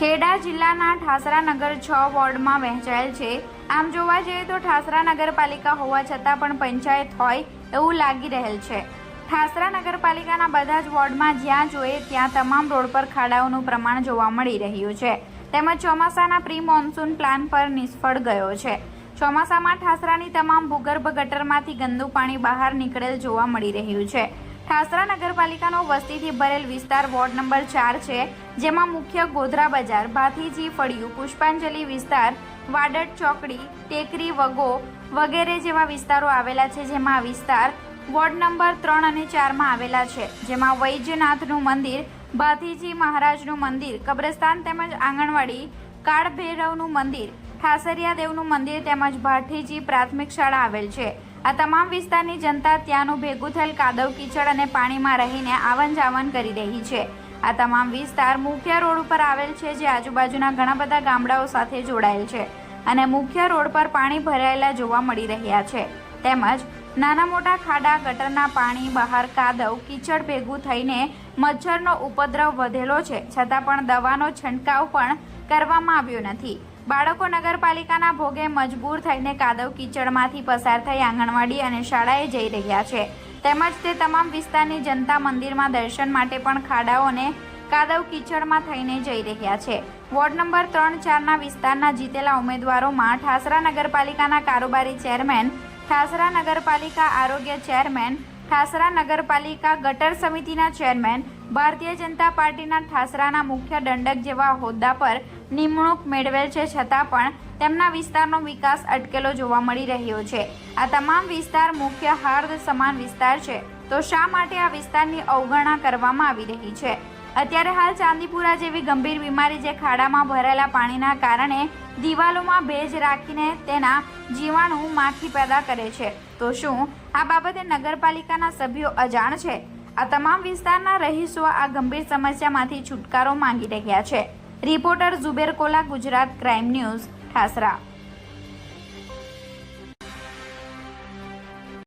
ખેડા જિલ્લાના ઠાસરા નગર છ વોર્ડમાં વહેંચાયેલ છે. આમ જોવા જઈએ તો ઠાસરા નગરપાલિકા હોવા છતાં પણ પંચાયત હોય એવું લાગી રહેલ છે. ઠાસરા નગરપાલિકાના બધા જ વોર્ડમાં જ્યાં જોઈએ ત્યાં તમામ રોડ પર ખાડાઓનું પ્રમાણ જોવા મળી રહ્યું છે. તેમજ ચોમાસાના પ્રી મોન્સૂન પ્લાન પર નિષ્ફળ ગયો છે. ચોમાસામાં ઠાસરાની તમામ ભૂગર્ભ ગટરમાંથી ગંદુ પાણી બહાર નીકળેલ જોવા મળી રહ્યું છે. ઠાસરા નગરપાલિકાનો વસ્તીથી ભરેલ વિસ્તાર વોર્ડ નંબર ચાર છે, જેમાં મુખ્ય ગોધરા બજાર, ભાથીજી ફળિયું, પુષ્પાંજલિ વિસ્તાર, વાડટ ચોકડી, ટેકરી વગો વગેરે જેવા વિસ્તારો આવેલા છે, જેમાં આ વિસ્તાર વોર્ડ નંબર ત્રણ અને ચારમાં આવેલા છે, જેમાં વૈજનાથનું મંદિર, ભાથીજી મહારાજનું મંદિર, કબ્રસ્તાન તેમજ આંગણવાડી, કાળભૈરવનું મંદિર, ઠાસરિયા દેવનું મંદિર તેમજ ભાઠીજી પ્રાથમિક શાળા આવેલ છે. આ તમામ વિસ્તારની જનતા ત્યાંનું ભેગું થયેલ કાદવ કીચડ અને પાણીમાં રહીને આવન જાવન કરી રહી છે. આ તમામ વિસ્તાર મુખ્ય રોડ ઉપર આવેલ છે, જે આજુબાજુના ઘણા બધા ગામડાઓ સાથે જોડાયેલ છે અને મુખ્ય રોડ પર પાણી ભરાયેલા જોવા મળી રહ્યા છે. તેમજ નાના મોટા ખાડા, ગટરના પાણી બહાર કાદવ કીચડ ભેગું થઈને મચ્છરનો ઉપદ્રવ વધેલો છે. છતાં પણ દવાનો છંટકાવ પણ કરવામાં આવ્યો નથી. બાળકો નગરપાલિકાના ભોગે મજબૂર થઈને કાદવ કીચડમાંથી પસાર થઈ આંગણવાડી અને શાળાએ જઈ રહ્યા છે. તેમજ તે તમામ વિસ્તારની જનતા મંદિરમાં દર્શન માટે પણ ખાડાઓને કાદવ કીચડમાં થઈને જઈ રહ્યા છે. વોર્ડ નંબર ત્રણ ચારના વિસ્તારના જીતેલા ઉમેદવારોમાં ઠાસરા નગરપાલિકાના કારોબારી ચેરમેન, ઠાસરા નગરપાલિકા આરોગ્ય ચેરમેન ઠાસરા નગરપાલિકા ગટર સમિતિના ચેરમેન, ભારતીય જનતા પાર્ટીના ઠાસરાના મુખ્ય દંડક જેવા હોદ્દા પર નિમણૂક મેળવેલ છે, છતાં પણ તેમના વિસ્તારનો વિકાસ અટકેલો જોવા મળી રહ્યો છે. આ તમામ વિસ્તાર મુખ્ય હાર્દ સમાન વિસ્તાર છે. તો શા માટે આ વિસ્તારની અવગણના કરવામાં આવી રહી છે? અત્યારે હાલ ચાંદીપુરા જેવી ગંભીર બીમારી જે ખાડામાં ભરેલા પાણીના કારણે દિવાલોમાં ભેજ રાખીને તેના જીવાણુ માખી પેદા કરે છે. તો શું આ બાબતે નગરપાલિકાના સભ્યો અજાણ છે? આ તમામ વિસ્તારના રહીશો આ ગંભીર સમસ્યામાંથી છુટકારો માંગી રહ્યા છે. Reporter Zuber Kola, Gujarat crime news, Thasra.